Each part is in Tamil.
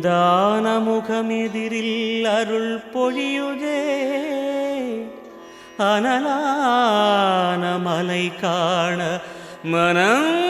അനന്താനമുഖമെതിരിൽ അരുൾ പൊഴിയുകേ. അനലാന മലൈ കാണ. മനം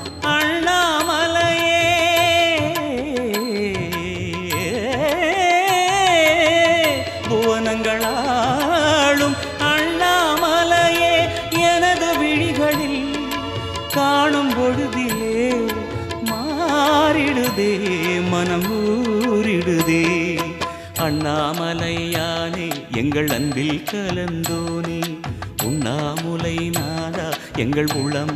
காணும் பொழுதிலே மாறிடுதே மனம் ஊறிடுதே அண்ணாமலையானே எங்கள் அன்பில் கலந்தோனே. உண்ணாமுலை நாதா எங்கள் உளம்